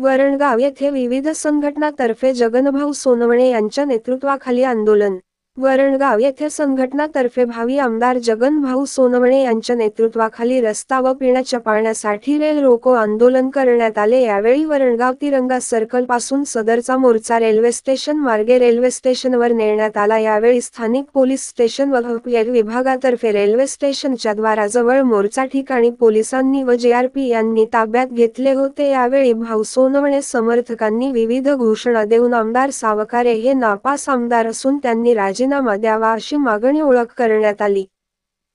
वरणगाव येथे विविध संघटनातर्फे जगनभाऊ सोनवणे यांच्या नेतृत्वाखाली आंदोलन. वरणगाव येथे संघटनातर्फे भावी आमदार जगनभाऊ सोनवणे यांच्या नेतृत्वाखाली रस्ता व पिण्याच्या पाण्यासाठी रेल रोको आंदोलन करण्यात आले. यावेळी वरणगाव तिरंगा सर्कलपासून सदरचा मोर्चा रेल्वे स्टेशन मार्गे रेल्वे स्टेशनवर नेण्यात आला. यावेळी स्थानिक पोलीस स्टेशन व विभागातर्फे रेल्वे स्टेशनच्या द्वाराजवळ मोर्चा ठिकाणी पोलिसांनी व जेआरपी यांनी ताब्यात घेतले होते. यावेळी भाऊ सोनवणे समर्थकांनी विविध घोषणा देऊन आमदार सावकारे हे नापास आमदार असून त्यांनी राजीनामा द्यावा अशी मागणी ओळख करण्यात आली.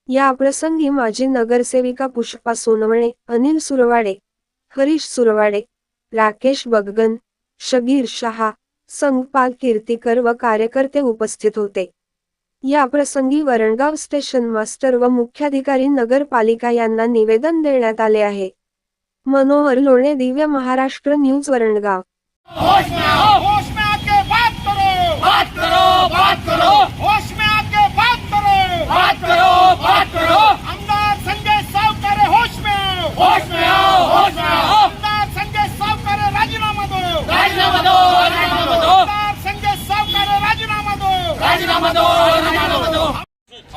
या प्रसंगी माजी नगरसेविका पुष्पा सोनवणे अनिल सुरवाडे हरीश सुरवाडे राकेश बगगन शबीर शहा संगपाल कीर्तीकर व कार्यकर्ते उपस्थित होते. या प्रसंगी वरणगाव स्टेशन मास्टर व मुख्याधिकारी नगरपालिका यांना निवेदन देण्यात आले आहे. मनोहर लोणे दिव्य महाराष्ट्र न्यूज वरणगाव होश में आओ होश में आके बात करो बात करो बात करो होश में आके बात करो बात करो बात करो आमदार संजय सावकारे होश में आओ होश में आओ होश में आओ आमदार संजय सावकारे राजीनामा दो राजीनामा दो राजीनामा दो आमदार संजय सावकारे राजीनामा दो राजीनामा दो राजीनामा दो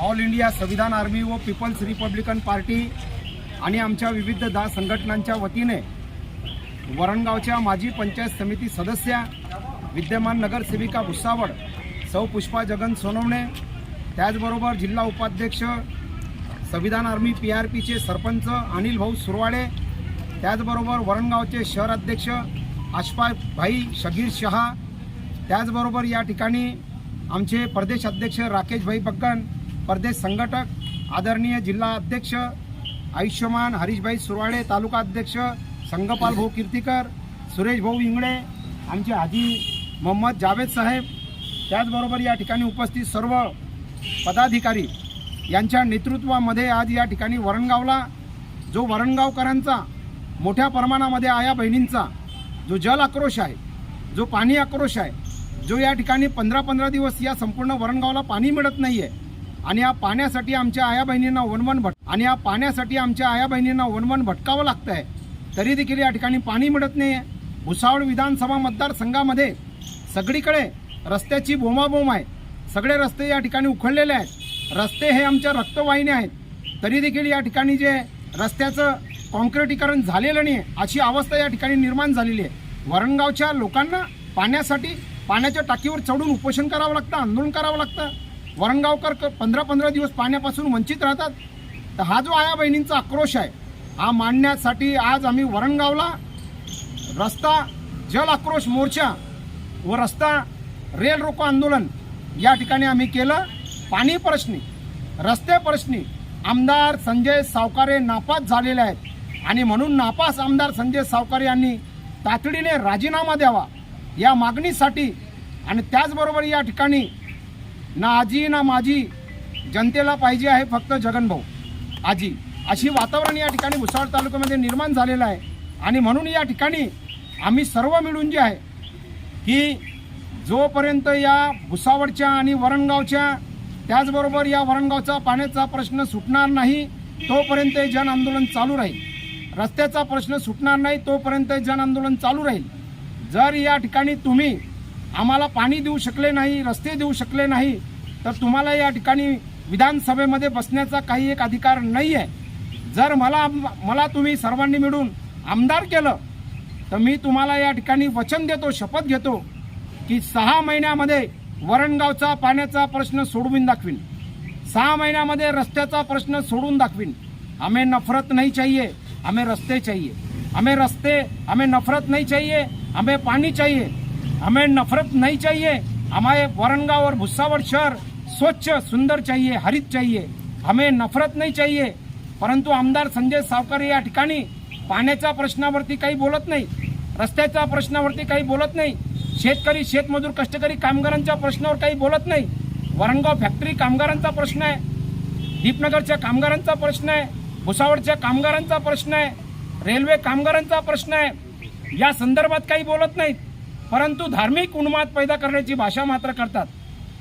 ऑल इंडिया संविधान आर्मी व पीपल्स रिपब्लिकन पार्टी आणि आमच्या विविध दा संघटनांच्या वतीने वरणगावच्या माजी पंचायत समिती सदस्या विद्यमान नगरसेविका भुसावळ सौ पुष्पा जगन सोनवणे त्याचबरोबर जिल्हा उपाध्यक्ष संविधान आर्मी पी आर पीचे सरपंच अनिल भाऊ सुरवाडे त्याचबरोबर वरणगावचे शहराध्यक्ष आशफा भाई शगीर शहा त्याचबरोबर या ठिकाणी आमचे प्रदेश अध्यक्ष राकेश भाई बक्कन प्रदेश संघटक आदरणीय जिल्हा अध्यक्ष आयुष्यमान हरीशभाई सुरवाडे तालुका अध्यक्ष संगपाल भाऊ कीर्तीकर सुरेश भाऊ इंगळे आमचे हाजी मोहम्मद जावेद साहेब त्याचबरोबर या ठिकाणी उपस्थित सर्व पदाधिकारी यांच्या नेतृत्वामध्ये आज या ठिकाणी वरणगावला जो वरणगावकरांचा मोठ्या प्रमाणामध्ये आया बहिणींचा जो जल आक्रोश आहे जो पाणी आक्रोश आहे जो या ठिकाणी पंधरा पंधरा दिवस या संपूर्ण वरणगावला पाणी मिळत नाही आहे आणि या पाण्यासाठी आमच्या आया बहिणींना वनवन भट आणि या पाण्यासाठी आमच्या आया बहिणींना वनवन भटकावं लागतं आहे तरी देखील या ठिकाणी पाणी मिळत नाही आहे भुसावळ विधानसभा मतदारसंघामध्ये सगळीकडे रस्त्याची बोमाबोम आहे. सगळे रस्ते या ठिकाणी उखडलेले आहेत. रस्ते हे आमच्या रक्तवाहिन्या आहेत. तरी देखील या ठिकाणी जे रस्त्याचं कॉन्क्रिटीकरण झालेलं नाही आहे अशी अवस्था या ठिकाणी निर्माण झालेली आहे. वरणगावच्या लोकांना पाण्यासाठी पाण्याच्या टाकीवर चढून उपोषण करावं लागतं आंदोलन करावं लागतं. वरणगावकर पंधरा पंधरा दिवस पाण्यापासून वंचित राहतात. तर हा जो आया बहिणींचा आक्रोश आहे हा मांडण्यासाठी आज आम्ही वरणगावला रस्ता जल आक्रोश मोर्चा व रस्ता रेल रोको आंदोलन या ठिकाणी आम्ही केलं. पाणी प्रश्नी रस्ते प्रश्नी आमदार संजय सावकारे नापास झालेले आहेत. आणि म्हणून नापास आमदार संजय सावकारे यांनी तातडीने राजीनामा द्यावा या मागणीसाठी आणि त्याचबरोबर या ठिकाणी ना आजी ना माझी जनतेला पाहिजे आहे फक्त जगनभाऊ आजी अशी वातावरण या ठिकाणी भुसावळ तालुक्यामध्ये निर्माण झालेलं आहे. आणि म्हणून या ठिकाणी आम्ही सर्व मिळून जे आहे की जोपर्यंत या भुसावळच्या आणि वरणगावच्या त्याचबरोबर या वरणगावचा पाण्याचा प्रश्न सुटणार नाही तोपर्यंत जन आंदोलन चालू राहील. रस्त्याचा प्रश्न सुटणार नाही तोपर्यंत जन आंदोलन चालू राहील. जर या ठिकाणी तुम्ही आम्हाला पाणी देऊ शकले नाही रस्ते देऊ शकले नाही तर तुम्हाला या ठिकाणी विधानसभेमध्ये बसण्याचा काही एक अधिकार नाही आहे जर मला मला तुम्ही सर्वांनी मिळून आमदार केलं तर मी तुम्हाला या ठिकाणी वचन देतो शपथ घेतो की सहा महिन्यामध्ये वरणगावचा पाण्याचा प्रश्न सोडवून दाखवीन. सहा महिन्यामध्ये रस्त्याचा प्रश्न सोडून दाखवीन. हमें नफरत नहीं चाहिए हमें रस्ते चाहिए हमें रस्ते हमें नफरत नहीं चाहिए हमें पानी चाहिए हमें नफरत नहीं चाहिए। हमारे वरणगांव और भुस्सावर शहर स्वच्छ सुंदर चाहिए हरित चाहिए। हमें नफरत नहीं चाहिए। परंतु आमदार संजय सावकर या ठिकाणी पाण्याच्या प्रश्नावरती काही बोलत नाही रस्त्याच्या प्रश्नावरती काही बोलत नाही शेतकरी शेतमजूर कष्टकरी कामगारांच्या प्रश्नावर काही बोलत नाही. वरणगाव फॅक्टरी कामगारांचा प्रश्न आहे दीपनगरच्या कामगारांचा प्रश्न आहे भुसावळच्या कामगारांचा प्रश्न आहे रेल्वे कामगारांचा प्रश्न आहे. या संदर्भात काही बोलत नाहीत. परंतु धार्मिक उन्माद पैदा करण्याची भाषा मात्र करतात.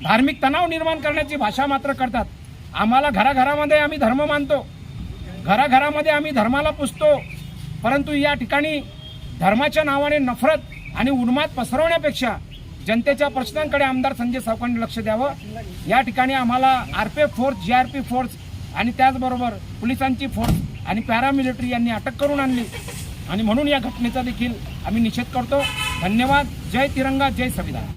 धार्मिक तणाव निर्माण करण्याची भाषा मात्र करतात. आम्हाला घराघरामध्ये आम्ही धर्म मानतो. घराघरामध्ये आम्ही धर्माला पुजतो परंतु या ठिकाणी धर्माच्या नावाने नफरत आणि उन्माद पसरवण्यापेक्षा जनतेच्या प्रश्नांकडे आमदार संजय सावकांनी लक्ष द्यावं. या ठिकाणी आम्हाला R P force G R P force आणि त्याचबरोबर पोलिसांची फोर्स आणि पॅरामिलिटरी यांनी अटक करून आणली. आणि म्हणून या घटनेचा देखील आम्ही निषेध करतो. धन्यवाद. जय तिरंगा जय संविधान.